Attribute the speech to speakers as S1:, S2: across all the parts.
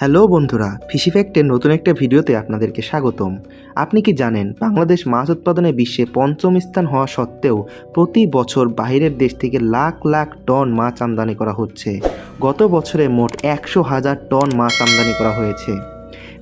S1: Hello বন্ধুরা, fishy ফ্যাক্টের নতুন একটা ভিডিওতে আপনাদেরকে স্বাগতম। আপনি কি জানেন, বাংলাদেশ মাছ উৎপাদনে বিশ্বে পঞ্চম স্থান হওয়া সত্ত্বেও প্রতি বছর বাইরের দেশ থেকে লাখ লাখ টন মাছ আমদানি করা হচ্ছে। গত বছরে মোট একশো হাজার টন মাছ আমদানি করা হয়েছে।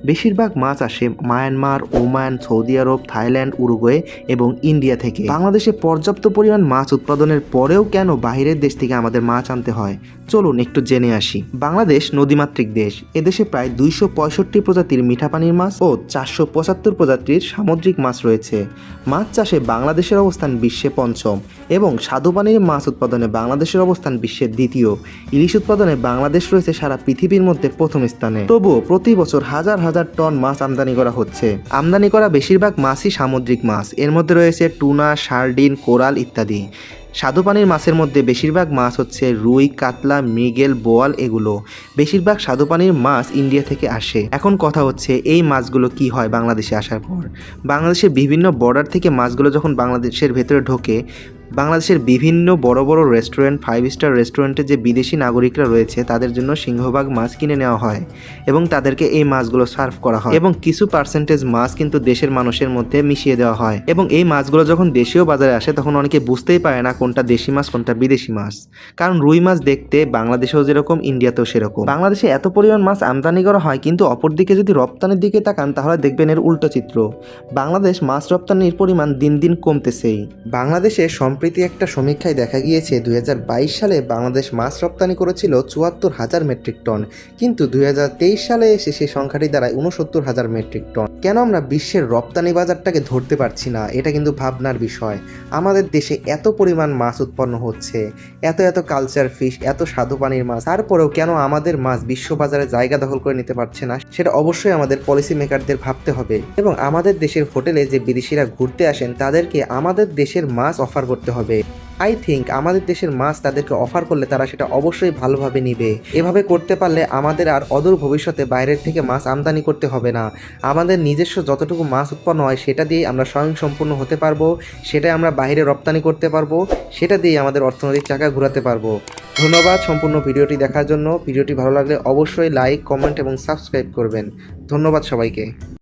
S1: বেশিরভাগ মাছ আসে Myanmar, Oman, Saudi Arab, Thailand, Uruguay এবং ইন্ডিয়া থেকে। বাংলাদেশে পর্যাপ্ত পরিমাণ মাছ উৎপাদনের পরেও কেন বাইরের দেশ থেকে আমাদের মাছ আনতে হয়? চলুন একটু জেনে আসি। বাংলাদেশ নদীমাতৃক দেশ। এদেশে প্রায় দুইশো পঁয়ষট্টি প্রজাতির মিঠা পানির মাছ ও চারশো পঁচাত্তর প্রজাতির সামুদ্রিক মাছ রয়েছে। মাছ চাষে বাংলাদেশের অবস্থান বিশ্বে পঞ্চম এবং স্বাদু পানির মাছ উৎপাদনে বাংলাদেশের অবস্থান বিশ্বের দ্বিতীয়। ইলিশ উৎপাদনে বাংলাদেশ রয়েছে সারা পৃথিবীর মধ্যে প্রথম স্থানে। তবুও প্রতি বছর হাজার হাজার টন মাছ আমদানি করা হচ্ছে। আমদানি করা বেশিরভাগ মাছই সামুদ্রিক মাছ। এর মধ্যে রয়েছে টুনা সার্ডিন কোরাল ইত্যাদি। স্বাদু পানির মাছের মধ্যে বেশিরভাগ মাছ হচ্ছে রুই, কাতলা, মৃগেল, বোয়াল এগুলো। বেশিরভাগ স্বাদু পানির মাছ ইন্ডিয়া থেকে আসে। এখন কথা হচ্ছে, এই মাছগুলো কি হয় বাংলাদেশে আসার পর? বাংলাদেশের বিভিন্ন বর্ডার থেকে মাছগুলো যখন বাংলাদেশের ভেতরে ঢোকে বাংলাদেশের বিভিন্ন বড় বড় রেস্টুরেন্ট ফাইভ স্টার রেস্টুরেন্টে যে বিদেশি নাগরিকরা রয়েছে, তাদের জন্য সিংহভাগ মাছ কিনে নেওয়া হয় এবং তাদেরকে এই মাছগুলো সার্ভ করা হয় এবং কিছু পার্সেন্টেজ মাছ কিন্তু দেশের মানুষের মধ্যে মিশিয়ে দেওয়া হয় এবং এই মাছগুলো যখন দেশীয় বাজারে আসে, তখন অনেকে বুঝতেই পারে না কোনটা দেশি মাছ, কোনটা বিদেশি মাছ। কারণ রুই মাছ দেখতে বাংলাদেশেও যেরকম, ইন্ডিয়াতেও সেরকম। বাংলাদেশে এত পরিমাণ মাছ আমদানি করা হয়, কিন্তু অপরদিকে যদি রপ্তানির দিকে তাকান, তাহলে দেখবেন এর উল্টো চিত্র। বাংলাদেশ মাছ রপ্তানির পরিমাণ দিন দিন কমতেছেই। বাংলাদেশে সম্প্রতি একটা সমীক্ষায় দেখা গিয়েছে, দুই হাজার বাইশ সালে বাংলাদেশ মাছ রপ্তানি করেছিল চুয়াত্তর হাজার মেট্রিক টন, কিন্তু দুই হাজার তেইশ সালে এসে সেই সংখ্যাটি দাঁড়ায় উনসত্তর হাজার মেট্রিক টন। কেন আমরা বিশ্বের রপ্তানি বাজারটাকে ধরতে পারছি না? এটা কিন্তু ভাবনার বিষয়। আমাদের দেশে এত পরিমাণ মাছ উৎপন্ন হচ্ছে, এত এত কালচার ফিশ এত স্বাদু পানির মাছ, তারপরেও কেন আমাদের মাছ বিশ্ববাজারে জায়গা দখল করে নিতে পারছে না? সেটা অবশ্যই আমাদের পলিসি মেকারদের ভাবতে হবে। এবং আমাদের দেশের হোটেলে যে বিদেশিরা ঘুরতে আসেন, তাদেরকে আমাদের দেশের মাছ অফার করতে হবে। আই থিঙ্ক আমাদের দেশের মাছ তাদেরকে অফার করলে তারা সেটা অবশ্যই ভালোভাবে নিবে। এভাবে করতে পারলে আমাদের আর অদূর ভবিষ্যতে বাইরের থেকে মাছ আমদানি করতে হবে না। আমাদের নিজস্ব যতটুকু মাছ উৎপন্ন হয় সেটা দিয়ে আমরা স্বয়ংসম্পূর্ণ হতে পারব, সেটাই আমরা বাইরে রপ্তানি করতে পারব, সেটা দিয়ে আমাদের অর্থনৈতিক চাকা ঘোরাতে পারব। ধন্যবাদ সম্পূর্ণ ভিডিওটি দেখার জন্য। ভিডিওটি ভালো লাগলে অবশ্যই লাইক কমেন্ট এবং সাবস্ক্রাইব করবেন। ধন্যবাদ সবাইকে।